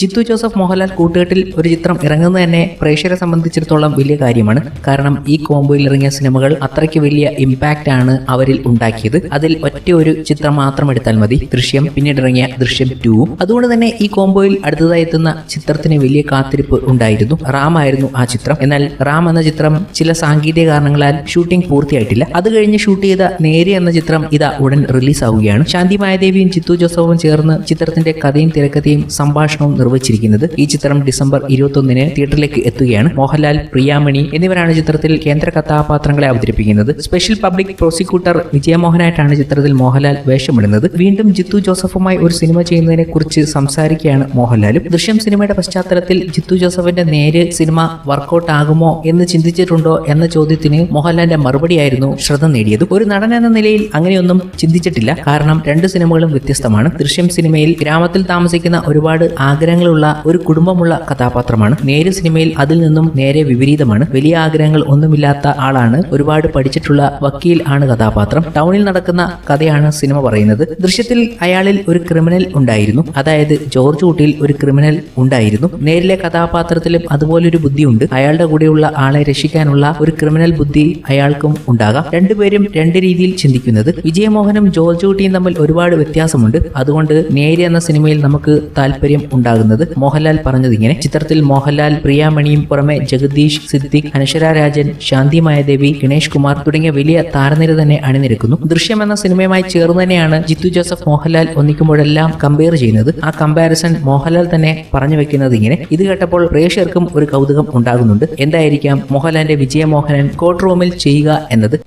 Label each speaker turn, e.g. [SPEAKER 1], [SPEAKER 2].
[SPEAKER 1] ജിത്തു ജോസഫ് മോഹൻലാൽ കൂട്ടുകെട്ടിൽ ഒരു ചിത്രം ഇറങ്ങുന്നത് തന്നെ പ്രേക്ഷകരെ സംബന്ധിച്ചിടത്തോളം വലിയ കാര്യമാണ്. കാരണം ഈ കോംബോയിൽ ഇറങ്ങിയ സിനിമകൾ അത്രയ്ക്ക് വലിയ ഇമ്പാക്റ്റ് ആണ് അവരിൽ ഉണ്ടാക്കിയത്. അതിൽ ഒറ്റ ഒരു ചിത്രം മാത്രം എടുത്താൽ മതി. ദൃശ്യം പിന്നീട് ഇറങ്ങിയ ദൃശ്യം ടൂവും അതുകൊണ്ട് തന്നെ ഈ കോംബോയിൽ അടുത്തതായി എത്തുന്ന ചിത്രത്തിന് വലിയ കാത്തിരിപ്പ് ഉണ്ടായിരുന്നു. റാം ആയിരുന്നു ആ ചിത്രം. എന്നാൽ റാം എന്ന ചിത്രം ചില സാങ്കേതിക കാരണങ്ങളാൽ ഷൂട്ടിംഗ് പൂർത്തിയായിട്ടില്ല. അത് കഴിഞ്ഞ് ഷൂട്ട് ചെയ്ത നേരി എന്ന ചിത്രം ഇതാ ഉടൻ റിലീസ് ആവുകയാണ്. ശാന്തി മായദേവിയും ജിത്തു ജോസഫും ചേർന്ന് ചിത്രത്തിന്റെ കഥയും തിരക്കഥയും സംഭാഷണവും നിർവഹിച്ചിരിക്കുന്നത് ഈ ചിത്രം ഡിസംബർ ഇരുപത്തൊന്നിന് തിയേറ്ററിലേക്ക് എത്തുകയാണ്. മോഹൻലാൽ പ്രിയാമണി എന്നിവരാണ് ചിത്രത്തിൽ കേന്ദ്ര കഥാപാത്രങ്ങളെ അവതരിപ്പിക്കുന്നത്. സ്പെഷ്യൽ പബ്ലിക് പ്രോസിക്യൂട്ടർ വിജയമോഹനായിട്ടാണ് ചിത്രത്തിൽ മോഹൻലാൽ വേഷമിടുന്നത്. വീണ്ടും ജിത്തു ജോസഫുമായി ഒരു സിനിമ ചെയ്യുന്നതിനെ കുറിച്ച് സംസാരിക്കുകയാണ് മോഹൻലാലും. ദൃശ്യം സിനിമയുടെ പശ്ചാത്തലത്തിൽ ജിത്തു ജോസഫിന്റെ നേര് സിനിമ വർക്കൗട്ട് ആകുമോ എന്ന് ചിന്തിച്ചിട്ടുണ്ടോ എന്ന ചോദ്യത്തിന് മോഹൻലാലിന്റെ മറുപടിയായിരുന്നു ശ്രദ്ധ നേടിയത്. ഒരു നടൻ എന്ന നിലയിൽ അങ്ങനെയൊന്നും ചിന്തിച്ചിട്ടില്ല. കാരണം രണ്ട് സിനിമകളും വ്യത്യസ്തമാണ്. ദൃശ്യം സിനിമയിൽ ഗ്രാമത്തിൽ താമസിക്കുന്ന ഒരുപാട് ആഗ്രഹങ്ങളുള്ള ഒരു കുടുംബമുള്ള കഥാപാത്രമാണ്. നേര് സിനിമയിൽ അതിൽ നിന്നും നേരെ വിപരീതമാണ്. വലിയ ആഗ്രഹങ്ങൾ ഒന്നുമില്ലാത്ത ആളാണ്. ഒരുപാട് പഠിച്ചിട്ടുള്ള വക്കീൽ ആണ് കഥാപാത്രം. ടൗണിൽ നടക്കുന്ന കഥയാണ് സിനിമ പറയുന്നത്. ദൃശ്യത്തിൽ അയാളിൽ ഒരു ക്രിമിനൽ ഉണ്ടായിരുന്നു. അതായത് ജോർജ് കുട്ടിയിൽ ഒരു ക്രിമിനൽ ഉണ്ടായിരുന്നു. നേരിലെ കഥാപാത്രത്തിലും അതുപോലൊരു ബുദ്ധിയുണ്ട്. അയാളുടെ കൂടെയുള്ള ആളെ രക്ഷിക്കാനുള്ള ഒരു ക്രിമിനൽ ബുദ്ധി അയാൾക്കും ഉണ്ടാകാം. രണ്ടുപേരും രണ്ട് രീതിയിൽ ചിന്തിക്കുന്നത്. വിജയമോഹനും ജോർജ് കുട്ടിയും തമ്മിൽ ഒരുപാട് വ്യത്യാസമുണ്ട്. അതുകൊണ്ട് നേരി എന്ന സിനിമയിൽ നമുക്ക് താല്പര്യം ഉണ്ടാകുന്നത് മോഹൻലാൽ പറഞ്ഞത് ഇങ്ങനെ. ചിത്രത്തിൽ മോഹൻലാൽ പ്രിയാമണിയും പുറമെ ജഗദീഷ് സിദ്ദിഖ് അനശ്വര രാജൻ ശാന്തി മായദേവി ഗണേഷ് കുമാർ തുടങ്ങിയ വലിയ താരനിര തന്നെ അണിനിരക്കുന്നു. ദൃശ്യം എന്ന സിനിമയുമായി ചേർന്ന് തന്നെയാണ് ജിത്തു ജോസഫ് മോഹൻലാൽ ഒന്നിക്കുമ്പോഴെല്ലാം കമ്പയർ ചെയ്യുന്നത്. ആ കമ്പാരിസൺ മോഹൻലാൽ തന്നെ പറഞ്ഞു വെക്കുന്നത് ഇങ്ങനെ. ഇത് കേട്ടപ്പോൾ പ്രേക്ഷകർക്കും ഒരു കൗതുകം ഉണ്ടാകുന്നുണ്ട്. എന്തായിരിക്കാം മോഹൻലാലിന്റെ വിജയമോഹനൻ കോർട്ട് റൂമിൽ ചെയ്യുക എന്നത്?